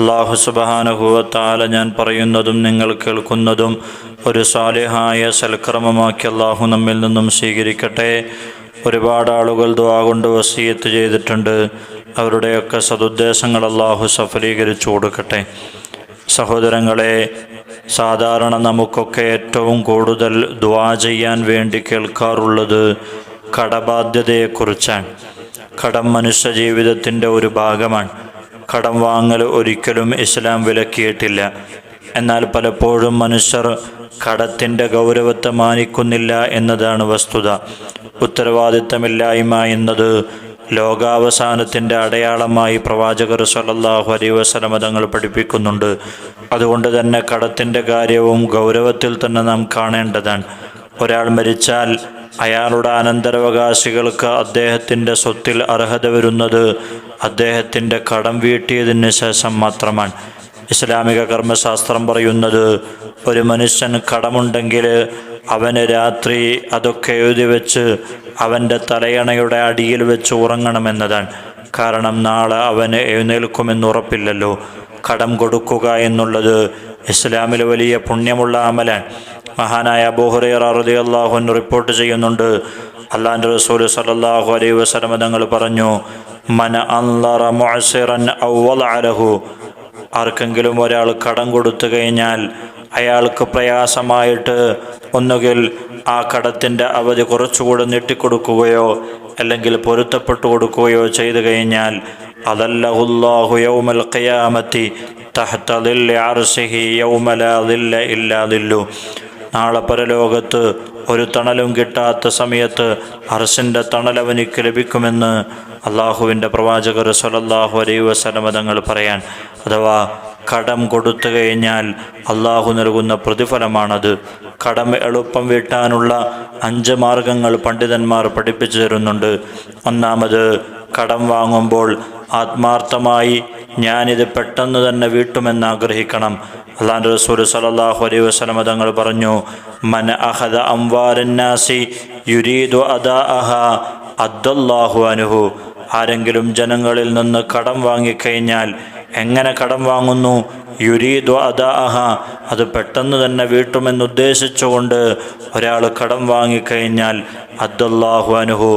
അള്ളാഹു സുബഹാനുഭവത്താല ഞാൻ പറയുന്നതും നിങ്ങൾ കേൾക്കുന്നതും ഒരു സാലിഹായ സൽക്രമമാക്കി അള്ളാഹു നമ്മിൽ നിന്നും സ്വീകരിക്കട്ടെ. ഒരുപാട് ആളുകൾ ദ്വാ കൊണ്ട് വസീയത്ത് ചെയ്തിട്ടുണ്ട്. അവരുടെയൊക്കെ സതുദ്ദേശങ്ങൾ അള്ളാഹു സഫലീകരിച്ചു കൊടുക്കട്ടെ. സഹോദരങ്ങളെ സാധാരണ നമുക്കൊക്കെ ഏറ്റവും കൂടുതൽ ദ്വാ ചെയ്യാൻ വേണ്ടി കേൾക്കാറുള്ളത് കടബാധ്യതയെക്കുറിച്ചാണ്. കടം മനുഷ്യ ജീവിതത്തിന്റെ ഒരു ഭാഗമാണ്. കടം വാങ്ങൽ ഒരിക്കലും ഇസ്ലാം വിലക്കിയിട്ടില്ല. എന്നാൽ പലപ്പോഴും മനുഷ്യർ കടത്തിന്റെ ഗൗരവത്തെ മാനിക്കുന്നില്ല എന്നതാണ് വസ്തുത. ഉത്തരവാദിത്തമില്ലായ്മ എന്നത് ലോകാവസാനത്തിന്റെ അടയാളമായി പ്രവാചകർ സല്ലല്ലാഹു അലൈഹി വസല്ലമ തങ്ങൾ പഠിപ്പിക്കുന്നുണ്ട്. അതുകൊണ്ട് തന്നെ കടത്തിന്റെ കാര്യവും ഗൗരവത്തിൽ തന്നെ നാം കാണേണ്ടതാണ്. ഒരാൾ മരിച്ചാൽ അയാളുടെ അനന്തരാവകാശികൾക്ക് അദ്ദേഹത്തിന്റെ സ്വത്തിൽ അർഹത വരുന്നത് അദ്ദേഹത്തിന്റെ കടം വീട്ടിയതിന് ശേഷം മാത്രമാണ്. ഇസ്ലാമിക കർമ്മശാസ്ത്രം പറയുന്നത് ഒരു മനുഷ്യൻ കടമുണ്ടെങ്കിൽ അവന് രാത്രി അതൊക്കെ എഴുതി വെച്ച് അവന്റെ തലയണയുടെ അടിയിൽ വെച്ച് ഉറങ്ങണമെന്നതാണ് കാരണം നാളെ അവന് എഴുന്നേൽക്കുമെന്ന് ഉറപ്പില്ലല്ലോ. കടം കൊടുക്കുക എന്നുള്ളത് ഇസ്ലാമിൽ വലിയ പുണ്യമുള്ള അമലാണ്. മഹാനായ അൻഹു റിപ്പോർട്ട് ചെയ്യുന്നുണ്ട്. അള്ളാന്റെ റസൂൽ സലല്ലാഹു അലൈ വസല്ലം തങ്ങൾ പറഞ്ഞു മന വലഅലഹു. ആർക്കെങ്കിലും ഒരാൾ കടം കൊടുത്തു കഴിഞ്ഞാൽ അയാൾക്ക് പ്രയാസമായിട്ട് ഒന്നുകിൽ ആ കടത്തിന്റെ അവധി കുറച്ചുകൂടെ നീട്ടിക്കൊടുക്കുകയോ അല്ലെങ്കിൽ പൊരുത്തപ്പെട്ടു കൊടുക്കുകയോ ചെയ്തു കഴിഞ്ഞാൽ അതല്ലാഹുയൗമൽ യൗമൽ ഖിയാമത്തി ദില്ലു. നാളെ പരലോകത്ത് ഒരു തണലും കിട്ടാത്ത സമയത്ത് അർസിന്റെ തണലവനിക്ക് ലഭിക്കുമെന്ന് അള്ളാഹുവിന്റെ പ്രവാചകർ സലല്ലാഹു അലൈഹി വസലമ തങ്ങൾ പറയാൻ അഥവാ കടം കൊടുത്തു കഴിഞ്ഞാൽ അള്ളാഹു നൽകുന്ന പ്രതിഫലമാണത്. കടം എളുപ്പം വീട്ടാനുള്ള അഞ്ച് മാർഗങ്ങൾ പണ്ഡിതന്മാർ പഠിപ്പിച്ചു തരുന്നുണ്ട്. ഒന്നാമത് കടം വാങ്ങുമ്പോൾ ആത്മാർത്ഥമായി ഞാനിത് പെട്ടെന്ന് തന്നെ വീട്ടുമെന്ന് ആഗ്രഹിക്കണം. അള്ളാൻ റസൂൽ സലല്ലാഹു അലൈഹി വസ്ലമ തങ്ങൾ പറഞ്ഞു മന അഹദ അംവാരന്നാസി യുരീദു അദാ അഹ അദ്ദല്ലാഹു അനുഹു ആരെങ്കിലും ജനങ്ങളിൽ നിന്ന് കടം വാങ്ങിക്കഴിഞ്ഞാൽ എങ്ങനെ കടം വാങ്ങുന്നു? യുരീദു അദാ അഹ അത് പെട്ടെന്ന് തന്നെ വീട്ടുമെന്നുദ്ദേശിച്ചുകൊണ്ട് ഒരാൾ കടം വാങ്ങിക്കഴിഞ്ഞാൽ അദ്ദല്ലാഹു അനുഹു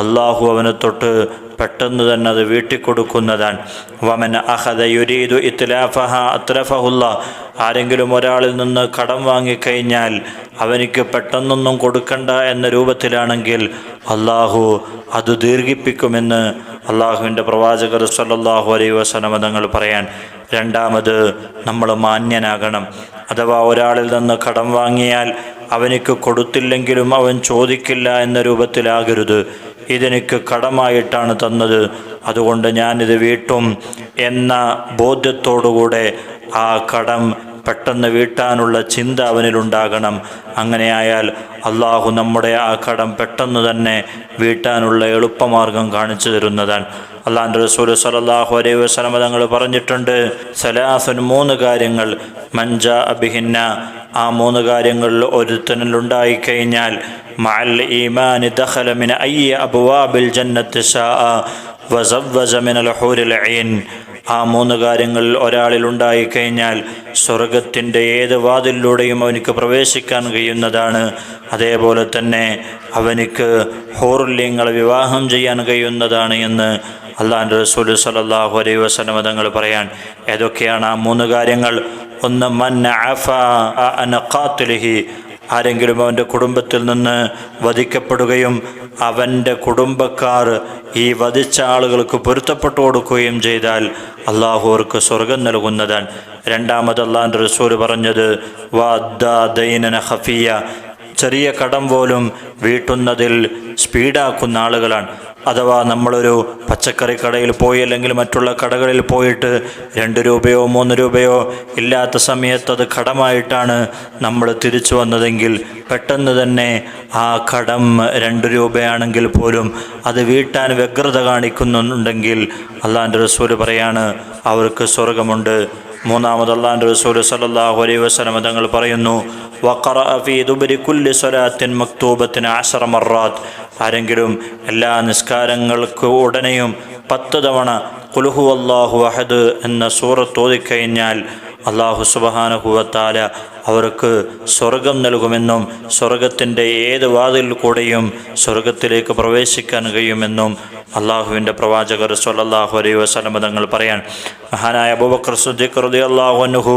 അള്ളാഹു അവനെ തൊട്ട് പെട്ടെന്ന് തന്നെ അത് വീട്ടിക്കൊടുക്കുന്നതാണ്. വമൻ അഹദ യുരീദു ഇത്ലാഫഹ അത്രഫഹുല്ല ആരെങ്കിലും ഒരാളിൽ നിന്ന് കടം വാങ്ങിക്കഴിഞ്ഞാൽ അവനിക്ക് പെട്ടെന്നൊന്നും കൊടുക്കണ്ട എന്ന രൂപത്തിലാണെങ്കിൽ അള്ളാഹു അത് ദീർഘിപ്പിക്കുമെന്ന് അള്ളാഹുവിന്റെ പ്രവാചകർ സല്ലാഹു അലൈ വസല്ലമ തങ്ങൾ പറയാൻ. രണ്ടാമത് നമ്മൾ മാന്യനാകണം. അഥവാ ഒരാളിൽ നിന്ന് കടം വാങ്ങിയാൽ അവനിക്ക് കൊടുത്തില്ലെങ്കിലും അവൻ ചോദിക്കില്ല എന്ന രൂപത്തിലാകരുത്. ഇതെനിക്ക് കടമായിട്ടാണ് തന്നത്. അതുകൊണ്ട് ഞാനിത് വീട്ടും എന്ന ബോധ്യത്തോടുകൂടെ ആ കടം പെട്ടെന്ന് വീട്ടാനുള്ള ചിന്ത അവനിലുണ്ടാകണം. അങ്ങനെയായാൽ അള്ളാഹു നമ്മുടെ ആ കടം പെട്ടെന്ന് തന്നെ വീട്ടാനുള്ള എളുപ്പമാർഗം കാണിച്ചു തരുന്നതാണ്. അള്ളാഹിന്റെ റസൂൽ സലല്ലാഹു അലൈ വസ്ലമ തങ്ങൾ പറഞ്ഞിട്ടുണ്ട് സലാസുൻ മൂന്ന് കാര്യങ്ങൾ മഞ്ച അബിഹിന്ന ആ മൂന്ന് കാര്യങ്ങളിൽ ഒരുത്തനിലുണ്ടായിക്കഴിഞ്ഞാൽ മഅൽ ഈമാനി ദഖല മിന അയ്യ ജന്നത്ത് ഷാഅ വസവ്വജ മിനൽ ഹൂരിൽ ഐൻ. ആ മൂന്ന് കാര്യങ്ങൾ ഒരാളിൽ ഉണ്ടായിക്കഴിഞ്ഞാൽ സ്വർഗത്തിന്റെ ഏത് വാതിലൂടെയും അവനിക്ക് പ്രവേശിക്കാൻ കഴിയുന്നതാണ്. അതേപോലെ തന്നെ അവനിക്ക് ഹോറുല്യങ്ങളെ വിവാഹം ചെയ്യാൻ കഴിയുന്നതാണ് എന്ന് അള്ളാഹ് റസൂൽ സലല്ലാഹു അലൈ വസല്ലമ തങ്ങൾ പറയാൻ. ഏതൊക്കെയാണ് ആ മൂന്ന് കാര്യങ്ങൾ? ഒന്ന് മന്ന അഫ അനഖാത്തുലിഹി ആരെങ്കിലും അവന്റെ കുടുംബത്തിൽ നിന്ന് വധിക്കപ്പെടുകയും അവന്റെ കുടുംബക്കാർ ഈ വധിച്ച ആളുകൾക്ക് പൊരുത്തപ്പെട്ടു കൊടുക്കുകയും ചെയ്താൽ അള്ളാഹുവർക്ക് സ്വർഗം നൽകുന്നതാണ്. രണ്ടാമത് അള്ളാഹിന്റെ റസൂൽ പറഞ്ഞത് വാദ്ദൈനന ഹഫിയ ചെറിയ കടം പോലും വീട്ടുന്നതിൽ സ്പീഡാക്കുന്ന ആളുകളാണ്. അഥവാ നമ്മളൊരു പച്ചക്കറി കടയിൽ പോയി അല്ലെങ്കിൽ മറ്റുള്ള കടകളിൽ പോയിട്ട് രണ്ട് രൂപയോ മൂന്ന് രൂപയോ ഇല്ലാത്ത സമയത്ത് അത് കടമായിട്ടാണ് നമ്മൾ തിരിച്ചു വന്നതെങ്കിൽ പെട്ടെന്ന് തന്നെ ആ കടം രണ്ട് രൂപയാണെങ്കിൽ പോലും അത് വീട്ടാൻ വ്യഗ്രത കാണിക്കുന്നുണ്ടെങ്കിൽ അള്ളാന്റെ റസൂൽ പറയാണ് അവർക്ക് സ്വർഗമുണ്ട് മൂന്നാമത് അള്ളാന്റെ റസൂൽ സലല്ലാഹു അലൈ വസല്ലം തങ്ങൾ പറയുന്നു വക്കറ ഫീ ദുബരി കുല്ലി സ്വലാത്തിൻ മക്തൂബത്തിന് ആശ്രമറാത്ത് ആരെങ്കിലും എല്ലാ നിസ്കാരങ്ങൾക്ക് ഉടനെയും പത്ത് തവണ കുലുഹു അള്ളാഹു അഹദ് എന്ന സൂറത്ത് ഓതിക്കഴിഞ്ഞാൽ അള്ളാഹു സുബഹാനഹുവത്താല അവർക്ക് സ്വർഗം നൽകുമെന്നും സ്വർഗത്തിന്റെ ഏത് വാതിൽ കൂടെയും സ്വർഗത്തിലേക്ക് പ്രവേശിക്കാൻ കഴിയുമെന്നും അള്ളാഹുവിന്റെ പ്രവാചകർ സൊല്ലാഹു അലൈ വസല്ലം തങ്ങൾ പറയാൻ. മഹാനായ അബൂബക്കർ സുദ്ദീഖ് റതി അള്ളാഹു അനുഹു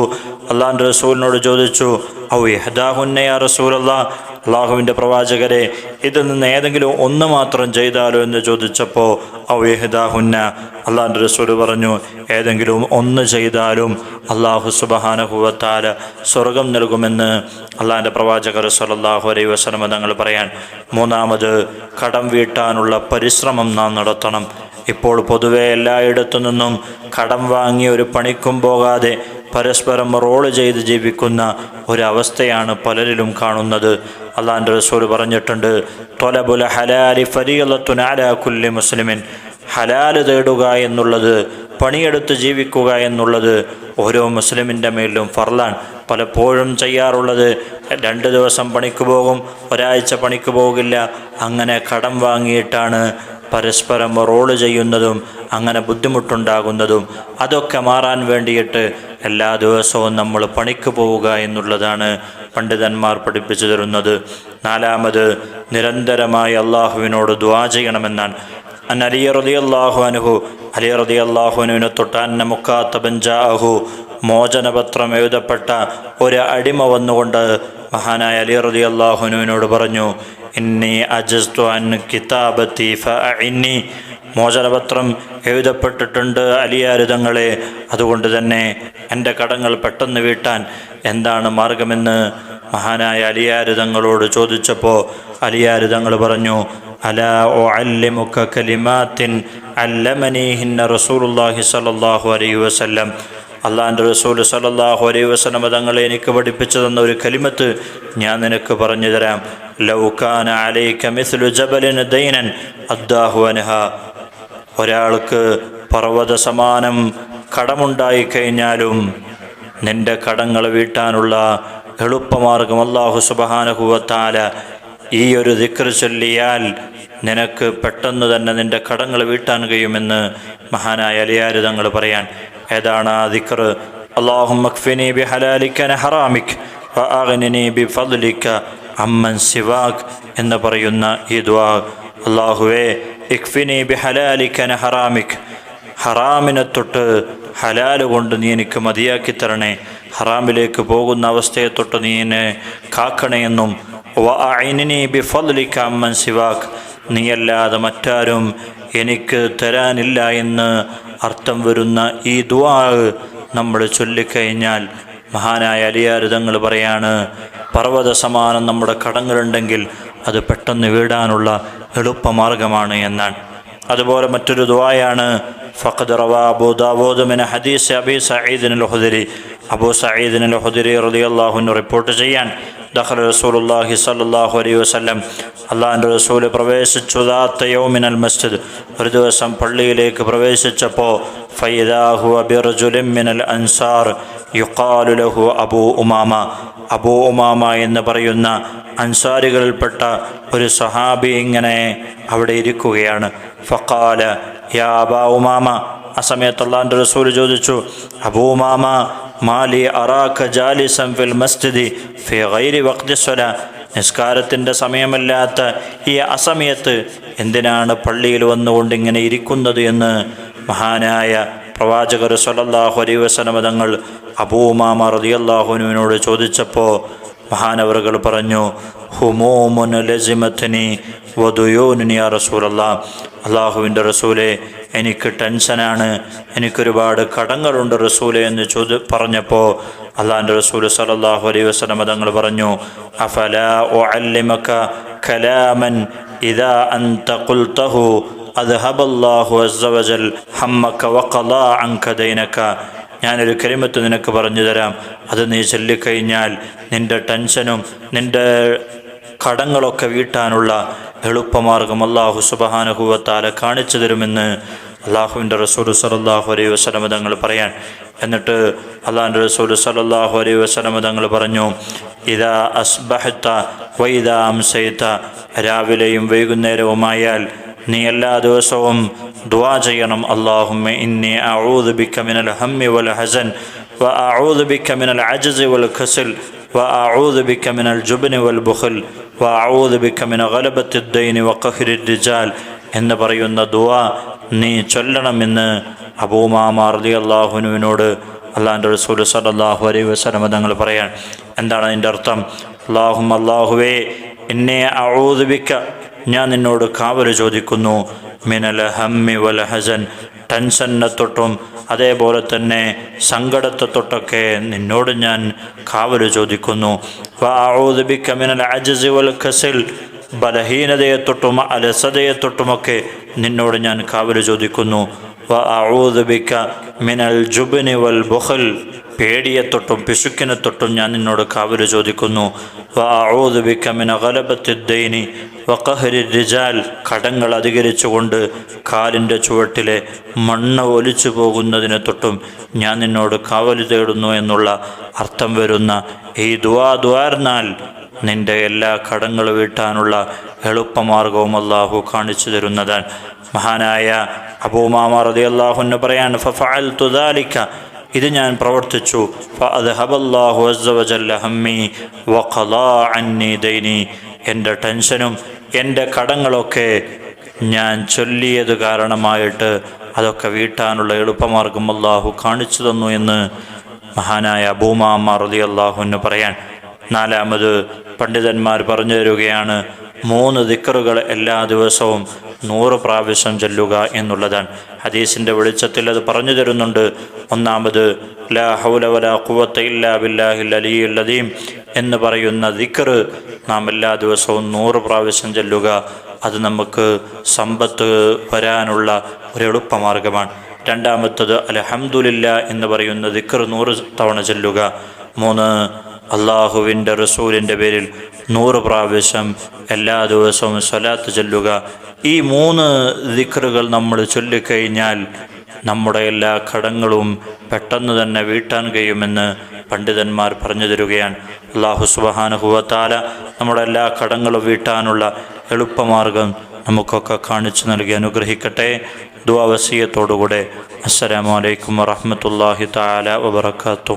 അള്ളാഹിന്റെ റസൂലിനോട് ചോദിച്ചു ഔ അള്ളാഹുവിന്റെ പ്രവാചകരെ ഇതിൽ നിന്ന് ഏതെങ്കിലും ഒന്ന് മാത്രം ചെയ്താലോ എന്ന് ചോദിച്ചപ്പോൾ ഔ യഹദാഹുന്ന റസൂൽ പറഞ്ഞു ഏതെങ്കിലും ഒന്ന് ചെയ്താലും അള്ളാഹു സുബഹാനഹുവത്താല സ്വർഗം നൽകുമെന്ന് അള്ളാഹിന്റെ പ്രവാചകർ സല്ലല്ലാഹു അലൈ വസല്ലം തങ്ങൾ പറയാൻ മൂന്നാമത് കടം വീട്ടാനുള്ള പരിശ്രമം നാം നടത്തണം. ഇപ്പോൾ പൊതുവെ എല്ലായിടത്തു നിന്നും കടം വാങ്ങി ഒരു പണിക്കും പോകാതെ പരസ്പരം റോൾ ചെയ്ത് ജീവിക്കുന്ന ഒരവസ്ഥയാണ് പലരിലും കാണുന്നത്. അള്ളാഹിന്റെ റസൂൽ പറഞ്ഞിട്ടുണ്ട് തൊലബുല ഹലാലി ഫരീലത്തുനാല കുല്ലി മുസ്ലിമിൻ. ഹലാൽ തേടുക എന്നുള്ളത് പണിയെടുത്ത് ജീവിക്കുക എന്നുള്ളത് ഓരോ മുസ്ലിമിന്റെ മേലും ഫർലാൻ പലപ്പോഴും ചെയ്യാറുള്ളത് രണ്ട് ദിവസം പണിക്ക് പോകും ഒരാഴ്ച പണിക്ക് പോകില്ല അങ്ങനെ കടം വാങ്ങിയിട്ടാണ് പരസ്പരം റോൾ ചെയ്യുന്നതും അങ്ങനെ ബുദ്ധിമുട്ടുണ്ടാകുന്നതും അതൊക്കെ മാറാൻ വേണ്ടിയിട്ട് എല്ലാ ദിവസവും നമ്മൾ പണിക്ക് പോവുക എന്നുള്ളതാണ് പണ്ഡിതന്മാർ പഠിപ്പിച്ചു തരുന്നത്. നാലാമത് നിരന്തരമായി അള്ളാഹുവിനോട് ദ്വാ ചെയ്യണമെന്നാണ്. അൻ അലി റതി അള്ളാഹു അനുഹു അലി റതി അള്ളാഹുനുവിനെ തൊട്ടാന്ന മുക്കാത്ത ബഞ്ചാഹു മോചനപത്രം എഴുതപ്പെട്ട ഒരു അടിമ വന്നുകൊണ്ട് മഹാനായ അലി റതി അള്ളാഹുനുവിനോട് പറഞ്ഞു ഇന്നി അജസ്തു അൻ കിതാബത്തി ഫഇന്നി മോചനപത്രം എഴുതപ്പെട്ടിട്ടുണ്ട് അലിയാരുതങ്ങളെ. അതുകൊണ്ട് തന്നെ എന്റെ കടങ്ങൾ പെട്ടെന്ന് വീട്ടാൻ എന്താണ് മാർഗമെന്ന് മഹാനായ അലിയാരുതങ്ങളോട് ചോദിച്ചപ്പോൾ അലിയാരുതങ്ങൾ പറഞ്ഞു അല ഓ അല്ലിമുക്ക കലിമാത്തിൻ അല്ലമനീഹിന്ന റസൂലുല്ലാഹി സലല്ലാഹു അലൈഹി വസല്ലം. അള്ളാന്റെ റസൂൽ സലല്ലാഹു അലൈഹി വസല്ലം തങ്ങളെ എനിക്ക് പഠിപ്പിച്ചു തന്ന ഒരു കലിമത്ത് ഞാൻ നിനക്ക് പറഞ്ഞു തരാം. ലൗകാന അലൈക മിസ്ലു ജബലിൻ ദൈനൻ അദ്ദാഹു അൻഹ. ഒരാൾക്ക് പർവത സമാനം കടമുണ്ടായി കഴിഞ്ഞാലും നിന്റെ കടങ്ങൾ വീട്ടാനുള്ള എളുപ്പമാർഗം അള്ളാഹു സുബഹാനഹുവത്താല ഈ ഒരു ദിക്ർ ചൊല്ലിയാൽ നിനക്ക് പെട്ടെന്ന് തന്നെ നിന്റെ കടങ്ങൾ വീട്ടാൻ കഴിയുമെന്ന് മഹാനായ അലിയാര് തങ്ങൾ പറയാൻ. ഏതാണ് ആ ദിക്ർ? അള്ളാഹു മഖ്ഫിനി ബി ഹലാലിക്കന ഹറാമിക് ബി ഫദ്ലിക അമ്മൻ സിവാഖ് എന്ന് പറയുന്ന ഈ ദ്വാ അള്ളാഹുവേ ഇഖ്ഫിനി ബി ഹലാലിക്കന ഹറാമിക്. ഹറാമിനെ തൊട്ട് ഹലാൽ കൊണ്ട് നീ എനിക്ക് മതിയാക്കി തരണേ. ഹറാമിലേക്ക് പോകുന്ന അവസ്ഥയെ തൊട്ട് നീ എന്നെ കാക്കണേയെന്നും ബി ഫദ്ലിക അമ്മൻ സിവാഖ് നീയല്ലാതെ മറ്റാരും എനിക്ക് തരാനില്ല എന്ന് അർത്ഥം വരുന്ന ഈ ദ്വാ നമ്മൾ ചൊല്ലിക്കഴിഞ്ഞാൽ മഹാനായ അലിയാരുതങ്ങൾ പറയാണ് പർവത സമാനം നമ്മുടെ കടങ്ങളുണ്ടെങ്കിൽ അത് പെട്ടെന്ന് വീടാനുള്ള എളുപ്പമാർഗമാണ് എന്നാണ്. അതുപോലെ മറ്റൊരു ദുവായാണ് ഫഖദ് റവാ അബൂ ദാവൂദ് ഹദീസ് Abi Said al Khudri Abu Said al Khudri റളിയല്ലാഹു അൻഹു റിപ്പോർട്ട് ചെയ്യാൻ ദഖല റസൂലുള്ളാഹി സ്വല്ലല്ലാഹു അലൈഹി വസല്ലം അള്ളാഹിന്റെ റസൂൽ പ്രവേശിച്ചു ദാത്ത യൗമിനൽ മസ്ജിദ് ഒരു ദിവസം പള്ളിയിലേക്ക് പ്രവേശിച്ചപ്പോൾ ഫൈദാഹു അബിറജുലിൻ മിനൽ അൻസാർ യുഖാലു ലഹു അബൂ ഉമാമ. അബൂ ഉമാമ എന്ന് പറയുന്ന അൻസാരികളിൽപ്പെട്ട ഒരു സഹാബി ഇങ്ങനെ അവിടെ ഇരിക്കുകയാണ്. ഫക്കാല യാ അബാ ഉമാമ. ആ സമയത്ത് അള്ളാഹിന്റെ റസൂൽ ചോദിച്ചു അബൂ ഉമാമ മാലി അറാഖ ജാലിസം ഫിൽ മസ്ജിദി ഫി ഗൈരി നിസ്കാരത്തിന്റെ സമയമല്ലാത്ത ഈ അസമയത്ത് എന്തിനാണ് പള്ളിയിൽ വന്നുകൊണ്ട് ഇങ്ങനെ ഇരിക്കുന്നത് എന്ന് മഹാനായ പ്രവാചകർ സല്ലല്ലാഹു അലൈഹി മതങ്ങൾ തങ്ങൾ അബൂമാമ റതിയല്ലാഹുനുവിനോട് ചോദിച്ചപ്പോൾ മഹാനവറുകൾ പറഞ്ഞു ഹുമോമുൻ ലസിമത്തിനി വധുയോനുനി ആ റസൂലല്ല അള്ളാഹുവിന്റെ റസൂലെ എനിക്ക് ടെൻഷനാണ് എനിക്കൊരുപാട് കടങ്ങളുണ്ട് റസൂലെ എന്ന് ചോദി പറഞ്ഞപ്പോൾ അള്ളാഹിന്റെ റസൂൽ സലല്ലാഹു അലൈ വസ്ലം തങ്ങൾ പറഞ്ഞു അഫല ഒ അല്ലിമക്ക കലാമൻ ഇതാ അന്ത കുൽത്തഹു അദ്ഹബല്ലാഹു അസ്സവജൽ ഹമ്മക വഖലാ അൻക ദൈനക. ഞാനൊരു കരിമത്ത് നിനക്ക് പറഞ്ഞു തരാം. അത് നീ ചൊല്ലിക്കഴിഞ്ഞാൽ നിന്റെ ടെൻഷനും നിന്റെ കടങ്ങളൊക്കെ വീട്ടാനുള്ള എളുപ്പമാർഗം അള്ളാഹു സുബഹാനുഭവത്താല കാണിച്ചു തരുമെന്ന് അള്ളാഹുവിന്റെ റസൂൽ സലല്ലാഹു അലൈ വസ്ലമ തങ്ങൾ പറയാൻ. എന്നിട്ട് അള്ളാഹിന്റെ റസൂൽ സലല്ലാഹു അലൈ വസ്ലമ തങ്ങൾ പറഞ്ഞു ഇതാ അസ്ബഹത്ത വൈദാ അംസൈത്ത രാവിലെയും വൈകുന്നേരവുമായാൽ നീ എല്ലാ ദിവസവും ദുആ ചെയ്യണം. അള്ളാഹുമ്മ ഇന്നി അഊദു ബിക മിനൽ ഹമ്മി വൽ ഹസൻ വ അഊദു ബിക മിനൽ അജ്സി വൽ മിനൽ ജുബ്നി വൽ ബുഹൽ വ അഊദു ബിക മിന ഗലബത്തി ദൈനി വ ഖഹ്രി റിജാൽ എന്ന് പറയുന്ന ദുആ നീ ചൊല്ലണമെന്ന് അബൂമാമാർ അലി അള്ളാഹുനുവിനോട് അള്ളാഹിന്റെ റസൂൽ സല്ലല്ലാഹു അലൈഹി വസ്ലമ തങ്ങൾ പറയാൻ. എന്താണ് അതിന്റെ അർത്ഥം? അള്ളാഹും അള്ളാഹുവേ എന്നെ അഊദുബിക്ക ഞാൻ നിന്നോട് കാവൽ ചോദിക്കുന്നു. മിനൽ ഹമ്മി വൽ ഹസൻ ടെൻഷനെ തൊട്ടും അതേപോലെ തന്നെ സങ്കടത്തെ തൊട്ടൊക്കെ നിന്നോട് ഞാൻ കാവൽ ചോദിക്കുന്നു. മിനൽ വൽ ബലഹീനതയെ തൊട്ടും അലസതയെ തൊട്ടുമൊക്കെ നിന്നോട് ഞാൻ കാവൽ ചോദിക്കുന്നു. വഅഊദുബിക്ക മിനൽ ജുബിനി വൽ ബുഖൽ പേടിയെ തൊട്ടും പിശുക്കിനെ തൊട്ടും ഞാൻ നിന്നോട് കാവൽ ചോദിക്കുന്നു. കടങ്ങൾ അധികരിച്ചുകൊണ്ട് കാലിന്റെ ചുവട്ടിലെ മണ്ണ് ഒലിച്ചു പോകുന്നതിനെ തൊട്ടും ഞാൻ നിന്നോട് കാവൽ തേടുന്നു എന്നുള്ള അർത്ഥം വരുന്ന ഈ ദുവാ ദ്വാർന്നാൽ നിന്റെ എല്ലാ കടങ്ങൾ വീട്ടാനുള്ള എളുപ്പമാർഗവും അള്ളാഹു കാണിച്ചു തരുന്നതാണ്. മഹാനായ അബൂമാമ റതി അള്ളാഹുന്ന് പറയാൻ ഫഫഅൽ തുദാലിക്ക ഇത് ഞാൻ പ്രവർത്തിച്ചു. ഹമ്മി അന്നി ദൈനി. എന്റെ ടെൻഷനും എന്റെ കടങ്ങളൊക്കെ ഞാൻ ചൊല്ലിയത് കാരണമായിട്ട് അതൊക്കെ വീട്ടാനുള്ള എളുപ്പമാർഗം അള്ളാഹു കാണിച്ചു തന്നു എന്ന് മഹാനായ അബൂമാമ റതി അള്ളാഹുവിന് പറയാൻ. നാലാമത് പണ്ഡിതന്മാർ പറഞ്ഞു തരുകയാണ് മൂന്ന് ദിക്കറുകൾ എല്ലാ ദിവസവും നൂറ് പ്രാവശ്യം ചൊല്ലുക എന്നുള്ളതാണ്. ഹദീസിന്റെ വെളിച്ചത്തിൽ അത് പറഞ്ഞു തരുന്നുണ്ട്. ഒന്നാമത് ലാ ഹൗല വലാ ഇല്ലാ എന്ന് പറയുന്ന ദിക്കറ് നാം എല്ലാ ദിവസവും നൂറ് പ്രാവശ്യം ചൊല്ലുക അത് നമുക്ക് സമ്പത്ത് വരാനുള്ള ഒരു എളുപ്പമാർഗമാണ് രണ്ടാമത്തത് അലഹമുല്ല എന്ന് പറയുന്ന ദിക്കർ നൂറ് തവണ ചൊല്ലുക. മൂന്ന് അള്ളാഹുവിന്റെ റസൂലിന്റെ പേരിൽ നൂറ് പ്രാവശ്യം എല്ലാ ദിവസവും സ്വലാത്ത് ചൊല്ലുക. ഈ മൂന്ന് ദിക്റുകൾ നമ്മൾ ചൊല്ലിക്കഴിഞ്ഞാൽ നമ്മുടെ എല്ലാ കടങ്ങളും പെട്ടെന്ന് തന്നെ വീട്ടാൻ കഴിയുമെന്ന് പണ്ഡിതന്മാർ പറഞ്ഞു തരുകയാണ്. അള്ളാഹു സുബഹാനുഹുവത്താല നമ്മുടെ എല്ലാ കടങ്ങളും വീട്ടാനുള്ള എളുപ്പമാർഗം നമുക്കൊക്കെ കാണിച്ചു നൽകി അനുഗ്രഹിക്കട്ടെ. ദുവാവസീയത്തോടുകൂടെ അസ്സലാമലൈക്കും വറഹമത്തല്ലാഹി താല വബർക്കാത്തു